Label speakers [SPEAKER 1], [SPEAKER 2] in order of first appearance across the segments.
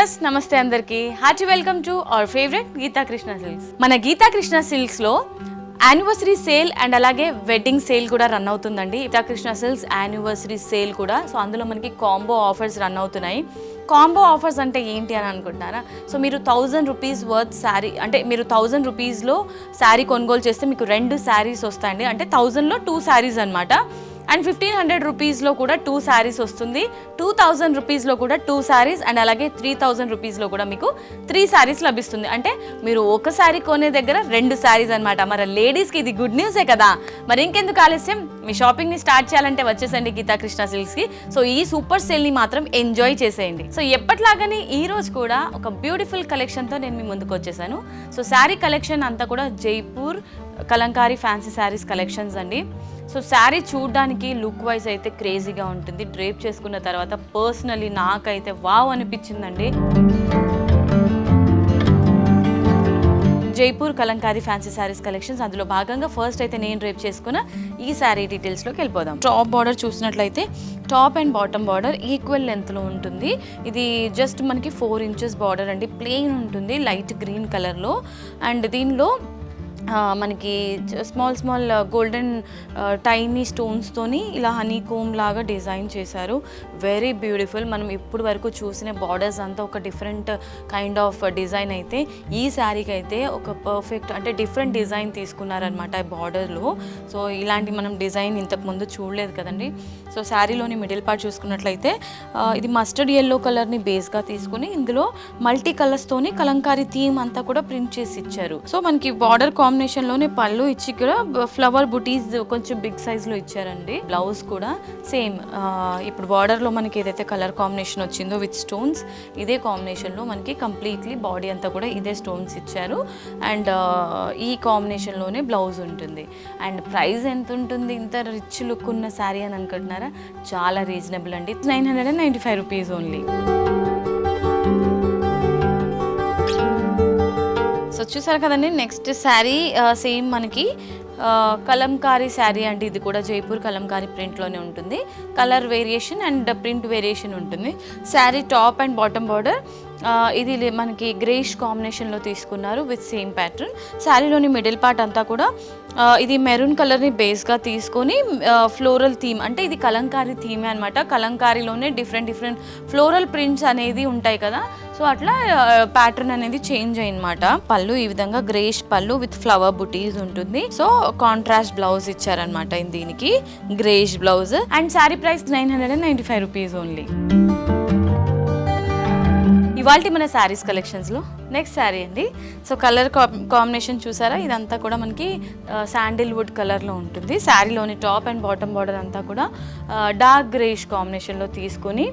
[SPEAKER 1] Viewers నమస్తే అందరికి. Hearty welcome to our favourite Geetha Krishna silks మన గీతా కృష్ణ సిల్క్స్లో యానివర్సరీ సేల్ అండ్ అలాగే వెడ్డింగ్ సేల్ కూడా రన్ అవుతుందండి. Geetha Krishna silks anniversary sale కూడా. సో అందులో మనకి కాంబో ఆఫర్స్ రన్ అవుతున్నాయి. కాంబో ఆఫర్స్ అంటే ఏంటి అని అనుకుంటున్నారా? సో మీరు థౌజండ్ రూపీస్ వర్త్ శారీ అంటే మీరు థౌజండ్ రూపీస్లో శారీ కొనుగోలు చేస్తే మీకు రెండు శారీస్ వస్తాయండి. అంటే థౌజండ్లో టూ శారీస్ అనమాట అండ్ ఫిఫ్టీన్ హండ్రెడ్ రూపీస్లో కూడా టూ శారీస్ వస్తుంది. టూ థౌజండ్ రూపీస్లో కూడా టూ శారీస్ అండ్ అలాగే త్రీ థౌజండ్ రూపీస్లో కూడా మీకు త్రీ శారీస్ లభిస్తుంది. అంటే మీరు ఒక శారీ కొనే దగ్గర రెండు శారీస్ అనమాట మరి లేడీస్కి ఇది గుడ్ న్యూసే కదా. మరి ఇంకెందుకు ఆలస్యం? మీ షాపింగ్ని స్టార్ట్ చేయాలంటే వచ్చేసండి గీతా కృష్ణ సిల్క్స్కి. సో ఈ సూపర్ సేల్ని మాత్రం ఎంజాయ్ చేసేయండి. సో ఎప్పట్లాగానే ఈ రోజు కూడా ఒక బ్యూటిఫుల్ కలెక్షన్తో నేను మీ ముందుకు వచ్చేసాను. సో శారీ కలెక్షన్ అంతా కూడా జైపూర్ కలంకారీ ఫ్యాన్సీ శారీస్ కలెక్షన్స్ అండి. సో శారీ చూడడానికి లుక్ వైజ్ అయితే క్రేజీగా ఉంటుంది. డ్రేప్ చేసుకున్న తర్వాత పర్సనలీ నాకైతే వావ్ అనిపించిందండి. జైపూర్ కలంకారీ ఫ్యాన్సీ శారీస్ కలెక్షన్స్ అందులో భాగంగా ఫస్ట్ అయితే నేను డ్రేప్ చేసుకున్న ఈ శారీ డీటెయిల్స్లోకి వెళ్ళిపోదాం. టాప్ బార్డర్ చూసినట్లయితే top and bottom border equal లెంత్లో ఉంటుంది. ఇది జస్ట్ మనకి ఫోర్ ఇంచెస్ బార్డర్ అండి. ప్లెయిన్ ఉంటుంది. లైట్ గ్రీన్ కలర్లో అండ్ దీనిలో మనకి స్మాల్ స్మాల్ గోల్డెన్ టైనీ స్టోన్స్తోని ఇలా హనీ కోమ్ లాగా డిజైన్ చేశారు. వెరీ బ్యూటిఫుల్ మనం ఇప్పుడు వరకు చూసిన బార్డర్స్ అంతా ఒక డిఫరెంట్ కైండ్ ఆఫ్ డిజైన్ అయితే ఈ శారీకి అయితే ఒక పర్ఫెక్ట్ అంటే డిఫరెంట్ డిజైన్ తీసుకున్నారనమాట ఈ బార్డర్లో సో ఇలాంటి మనం డిజైన్ ఇంతకుముందు చూడలేదు కదండి. సో శారీలోని మిడిల్ పార్ట్ చూసుకున్నట్లయితే ఇది మస్టర్డ్ ఎల్లో కలర్ని బేస్గా తీసుకుని ఇందులో మల్టీ కలర్స్తోని కలంకారీ థీమ్ అంతా కూడా ప్రింట్ చేసి ఇచ్చారు. సో మనకి బార్డర్ కాంబినేషన్లోనే పళ్ళు ఇచ్చి ఇక్కడ ఫ్లవర్ బుటీస్ కొంచెం బిగ్ సైజ్లో ఇచ్చారండి. బ్లౌజ్ కూడా సేమ్ ఇప్పుడు బార్డర్లో మనకి ఏదైతే కలర్ కాంబినేషన్ వచ్చిందో విత్ స్టోన్స్ ఇదే కాంబినేషన్లో మనకి కంప్లీట్లీ బాడీ అంతా కూడా ఇదే స్టోన్స్ ఇచ్చారు. అండ్ ఈ కాంబినేషన్లోనే బ్లౌజ్ ఉంటుంది. అండ్ ప్రైస్ ఎంత ఉంటుంది? ఇంత రిచ్ లుక్ ఉన్న శారీ అని అనుకుంటున్నారా? చాలా రీజనబుల్ అండి. Nine hundred and ninety five rupees only so చూసారు కదండి నెక్స్ట్ శారీ సేమ్ మనకి uh, కలంకారీ శారీ అండి ఇది కూడా. జైపూర్ కలంకారీ ప్రింట్లోనే ఉంటుంది. Colour variation and print variation ఉంటుంది. Sari top and bottom border ఇది లే- మనకి గ్రేష్ కాంబినేషన్లో తీసుకున్నారు విత్ సేమ్ ప్యాటర్న్. శారీలోని మిడిల్ పార్ట్ అంతా కూడా ఇది మెరూన్ కలర్ని బేస్గా తీసుకొని ఫ్లోరల్ థీమ్ అంటే ఇది కలంకారీ థీమే అనమాట కలంకారీలోనే డిఫరెంట్ డిఫరెంట్ ఫ్లోరల్ ప్రింట్స్ అనేది ఉంటాయి కదా. సో అట్లా ప్యాటర్న్ అనేది చేంజ్ అయ్యనమాట పళ్ళు ఈ విధంగా గ్రేష్ పళ్ళు విత్ ఫ్లవర్ బుటీస్ ఉంటుంది. సో కాంట్రాస్ట్ బ్లౌజ్ ఇచ్చారనమాట దీనికి greyish blouse. And sari price nine hundred and ninety five rupees only. ఇవాళ మన శారీస్ కలెక్షన్స్లో నెక్స్ట్ శారీ అండి. సో కలర్ కాంబినేషన్ చూసారా? ఇదంతా కూడా మనకి శాండిల్వుడ్ కలర్లో ఉంటుంది. శారీలోని టాప్ అండ్ బాటమ్ బార్డర్ అంతా కూడా డార్క్ గ్రేష్ కాంబినేషన్లో తీసుకొని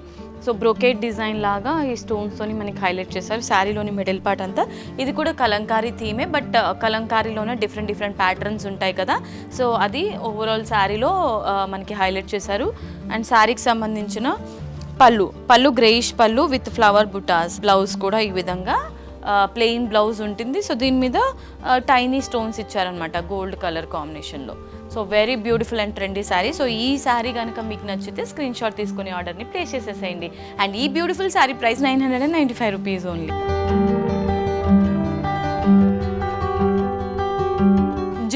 [SPEAKER 1] సో బ్రోకేట్ డిజైన్ లాగా ఈ స్టోన్స్తోని మనకి హైలైట్ చేశారు. శారీలోని మిడిల్ పార్ట్ అంతా. ఇది కూడా కలంకారీ థీమే బట్ కలంకారీలోనే డిఫరెంట్ డిఫరెంట్ ప్యాటర్న్స్ ఉంటాయి కదా. సో అది ఓవరాల్ శారీలో మనకి హైలైట్ చేశారు. అండ్ శారీకి సంబంధించిన పళ్ళు పళ్ళు గ్రేయిష్ పళ్ళు విత్ ఫ్లవర్ బుటాస్ బ్లౌజ్ కూడా ఈ విధంగా ప్లెయిన్ బ్లౌజ్ ఉంటుంది. సో దీని మీద టైనీ స్టోన్స్ ఇచ్చారనమాట గోల్డ్ కలర్ కాంబినేషన్లో so very beautiful and trendy sari so ఈ శారీ కనుక మీకు నచ్చితే స్క్రీన్ షాట్ తీసుకుని ఆర్డర్ని ప్లేస్ చేసేసేయండి. అండ్ ఈ beautiful sari price nine hundred and ninety five rupees only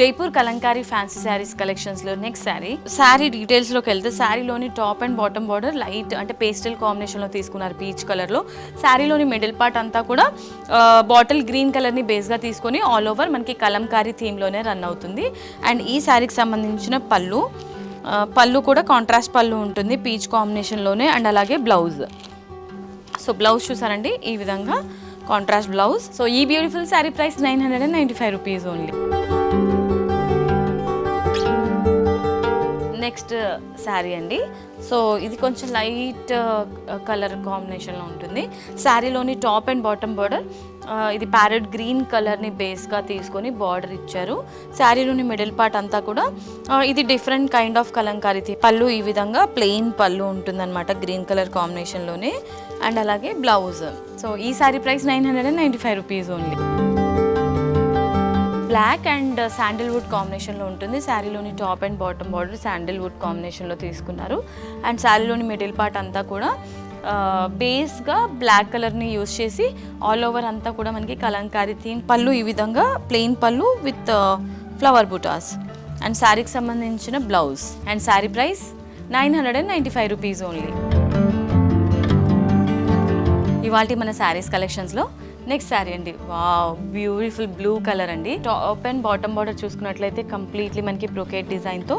[SPEAKER 1] Jaipur Kalamkari fancy saris కలెక్షన్స్లో నెక్స్ట్ శారీ శారీ డీటెయిల్స్లోకి వెళ్తే శారీలోని top and bottom border light అంటే పేస్టల్ కాంబినేషన్లో తీసుకున్నారు పీచ్ కలర్లో శారీలోని మిడిల్ పార్ట్ అంతా కూడా బాటిల్ గ్రీన్ కలర్ని బేస్గా తీసుకొని ఆల్ ఓవర్ మనకి కలంకారీ థీమ్లోనే రన్ అవుతుంది. అండ్ ఈ శారీకి సంబంధించిన పళ్ళు పళ్ళు కూడా కాంట్రాస్ట్ పళ్ళు ఉంటుంది పీచ్ కాంబినేషన్లోనే అండ్ అలాగే బ్లౌజ్ సో బ్లౌజ్ చూసారండి? ఈ విధంగా కాంట్రాస్ట్ బ్లౌజ్ సో ఈ beautiful sari price nine hundred and ninety five rupees only next sari అండి. సో ఇది కొంచెం లైట్ కలర్ కాంబినేషన్లో ఉంటుంది. శారీలోని టాప్ అండ్ బాటమ్ బార్డర్ ఇది ప్యారెట్ గ్రీన్ కలర్ని బేస్గా తీసుకొని బార్డర్ ఇచ్చారు. శారీలోని మిడిల్ పార్ట్ అంతా కూడా ఇది డిఫరెంట్ కైండ్ ఆఫ్ కలంకారీ పళ్ళు ఈ విధంగా ప్లెయిన్ పళ్ళు ఉంటుందన్నమాట గ్రీన్ కలర్ కాంబినేషన్లోనే. అండ్ అలాగే బ్లౌజ్. సో ఈ sari price nine hundred and ninety five rupees only. Black and sandalwood కాంబినేషన్లో ఉంటుంది. శారీలోని top and bottom border sandalwood కాంబినేషన్లో తీసుకున్నారు. అండ్ శారీలోని మిడిల్ పార్ట్ అంతా కూడా బేస్గా బ్లాక్ కలర్ని యూస్ చేసి ఆల్ ఓవర్ అంతా కూడా మనకి కలంకారీ థీమ్ పళ్ళు ఈ విధంగా ప్లెయిన్ పళ్ళు విత్ ఫ్లవర్ బుటాస్. అండ్ శారీకి సంబంధించిన blouse. And sari price nine hundred and ninety five rupees only. ఇవాళ మన శారీస్ కలెక్షన్స్లో నెక్స్ట్ శారీ అండి. వావ్ బ్యూటిఫుల్ బ్లూ కలర్ అండి. టాప్ అండ్ బాటమ్ బార్డర్ చూసుకున్నట్లయితే కంప్లీట్లీ మనకి బ్రొకేట్ డిజైన్తో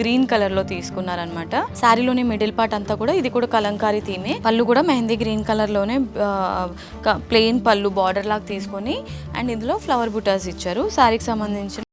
[SPEAKER 1] గ్రీన్ కలర్లో తీసుకున్నారనమాట శారీలోని మిడిల్ పార్ట్ అంతా కూడా ఇది కూడా కలంకారీ థీమే. పళ్ళు కూడా మెహందీ గ్రీన్ కలర్లోనే ప్లెయిన్ పళ్ళు బార్డర్ లాగా తీసుకొని అండ్ ఇందులో ఫ్లవర్ బుటాస్ ఇచ్చారు. శారీకి సంబంధించిన